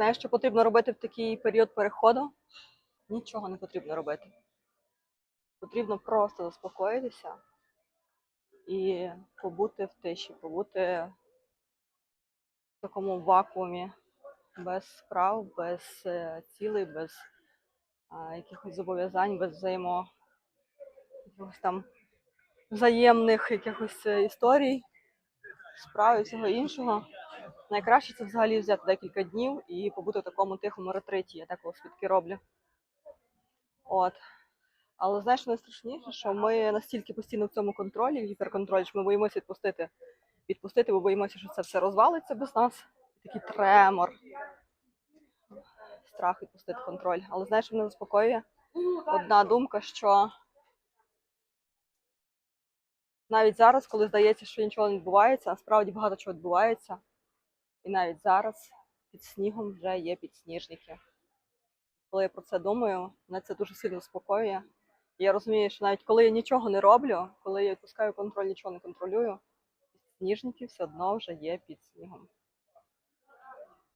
Знаєш, що потрібно робити в такий період переходу? Нічого не потрібно робити. Потрібно просто заспокоїтися і побути в тиші, побути в такому вакуумі, без справ, без е, цілей, без а, якихось зобов'язань, без взаємо якихось там взаємних якихось е, історій, справ і всього іншого. Найкраще це взагалі взяти декілька днів і побути в такому тихому ретриті, я так свідки роблю. От. Але знаєш, найстрашніше, що ми настільки постійно в цьому контролі, гіперконтролі, що ми боїмося відпустити. Відпустити, бо боїмося, що це все розвалиться без нас. Такий тремор. Страх відпустити контроль. Але знаєш, мене заспокоює? Одна думка, що навіть зараз, коли здається, що нічого не відбувається, насправді багато чого відбувається. І навіть зараз під снігом вже є підсніжники. Коли я про це думаю, мене це дуже сильно спокоює. І я розумію, що навіть коли я нічого не роблю, коли я відпускаю контроль, нічого не контролюю, підсніжники все одно вже є під снігом.